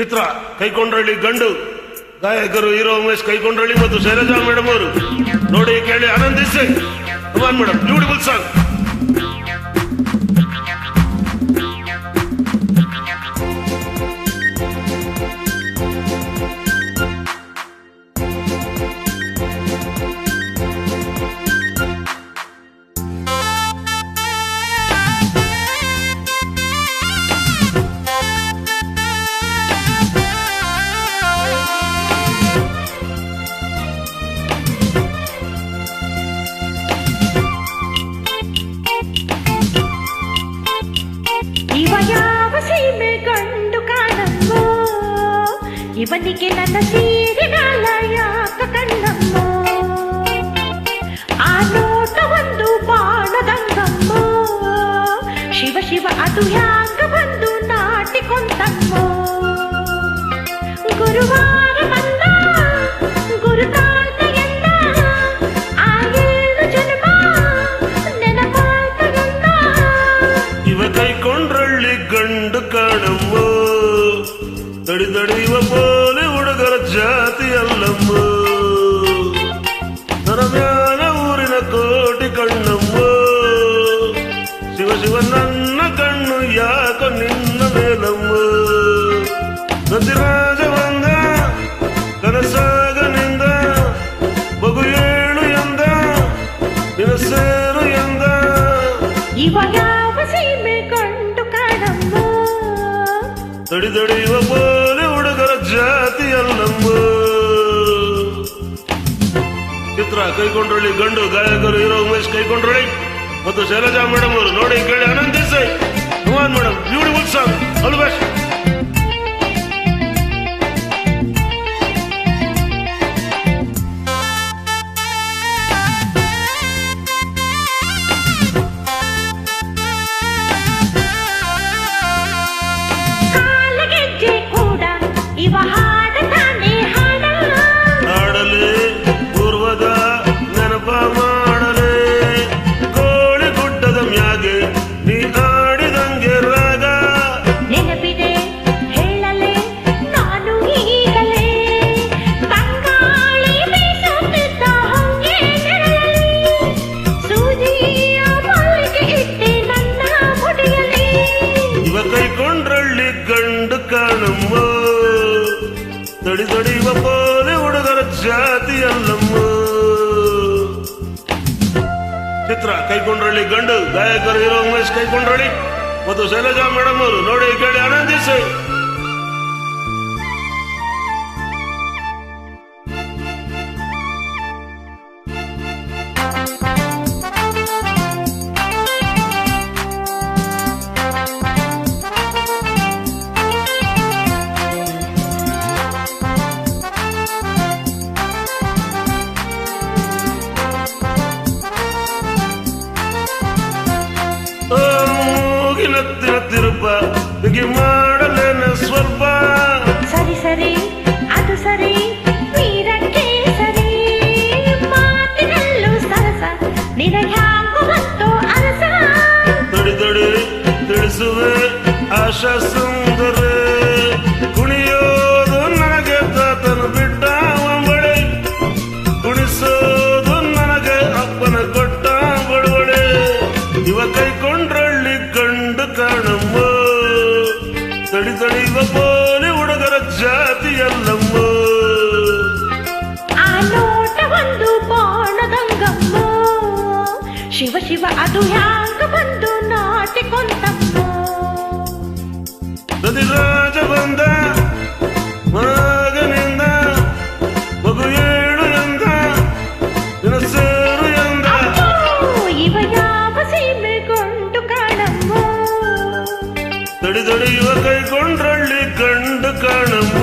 ಚಿತ್ರ ಕೈಕೊಂಡ್ರಳ್ಳಿ ಗಂಡು. ಗಾಯಕರು ಹೀರೋ ಉಮೇಶ್ ಕೈಕೊಂಡ್ರಳ್ಳಿ ಮತ್ತು ಶೈಲಜಾ ಮೇಡಮ್ ಅವರು ನೋಡಿ ಕೇಳಿ ಆನಂದಿಸಿ. ಮೇಡಮ್. ಇವ ಯಾವ ಸೀಮೆ ಗಂಡು ಕಾಣಮ್ಮ ಇವನಿಗೆ ನನ್ನ ಸೀರೆಗಾಲ ಯಾಕ ಕಣ್ಣಮ್ಮ ಆ ನೋಟ ಒಂದು ಬಾಣದಂಗಮ್ಮ ಶಿವ ಶಿವ ಅದು ಯಾಕ ಇವ ಪೋಲಿ ಹುಡುಗರ ಜಾತಿ ಅಲ್ಲಮ್ಮ ನರ ಮ್ಯಾಲ ಊರಿನ ಕೋಟಿ ಕಣ್ಣಮ್ಮ. ಶಿವ ಶಿವ ನನ್ನ ಕಣ್ಣು ಯಾಕ ನಿನ್ನ ಮೇಲಮ್ಮ. ನದಿ ರಾಜವಂಗ ಕನಸಾಗ ನಿಂದ ಬಗು ಏಳು ಎಂದ. ನಿನ ಸೇರು ಎಂದ ಇವಾಗ ಕಂಡು ಕಾಣಮ್ಮ? ತಡಿ ತಡಿಯುವ ಜಾತಿ ಅಲ್ಲಮ್ಮ ಚಿತ್ರ ಕೈಕೊಂಡ್ರಳ್ಳಿ ಗಂಡು ಗಾಯಕರು ಇರೋ ಉಮೇಶ್ ಕೈಕೊಂಡ್ರಳ್ಳಿ ಮತ್ತು ಶೈಲಜಾ ಮೇಡಮ್ ಅವರು ನೋಡಿ ಕೇಳಿ ಆನಂದಿಸಿ. Madam beautiful song all best ಕಾಣಮ್ಮ. ತಡಿ ತಡಿ ಪೋಲೆ ಹುಡುಗರ ಜಾತಿ ಅಲ್ಲಮ್ಮ ಚಿತ್ರ, ಕೈಕೊಂಡ್ರಳ್ಳಿ ಗಂಡು, ಗಾಯಕರು ಹೀರೋ ಉಮೇಶ್ ಕೈಕೊಂಡ್ರಳ್ಳಿ. ಮತ್ತು ಶೈಲಜಾ ಮೇಡಮ್ ಅವರು ನೋಡಿ ಕೇಳಿ ಆನಂದಿಸಿ. ಬಿಗಿ ಮಾಡಲೇನ ಸ್ವಲ್ಪ. ಸರಿ ಸರಿ ಅದು ಸರಿ. ವೀರಕ್ಕೆ ಸರಿ. ಮಾತಿನಲ್ಲೂ ಸರಸ. ಅರಸ. ತಿಳಿಸುವೆ ಆಶಾ ಸುಂದರ. ಕುಣಿಯೋದು ನನಗೆ ತಾತನು ಬಿಟ್ಟ ಬಳೆ ಕುಣಿಸೋದು ನನಗೆ ಅಪ್ಪನ ಕೊಟ್ಟ ಬಡವಳೆ ಇವ ಕೈಕೊಂಡ್ರಳ್ಳಿ ಶಿವ ಶಿವ ಅದು ಹ್ಯಾಂಗ ಬಂದು ನಾಟಿಕೊಂತಮ್ಮ ನದಿರಾಜ ಬಂದ ಮಗನಿಂದ ಮಗು ಏಳು ಎಂದ ನಿನ್ನ ಸೇರು ಎಂದ ಅಪ್ಪೋ, ಇವ ಯಾವ ಸೀಮೆ ಗೊಂಡು ಕಾಣಮ್ಮ ತಡಿ ತಡಿ ಇವ ಕೈಕೊಂಡ್ರಳ್ಳಿ ಗಂಡು ಕಾಣಮ್ಮ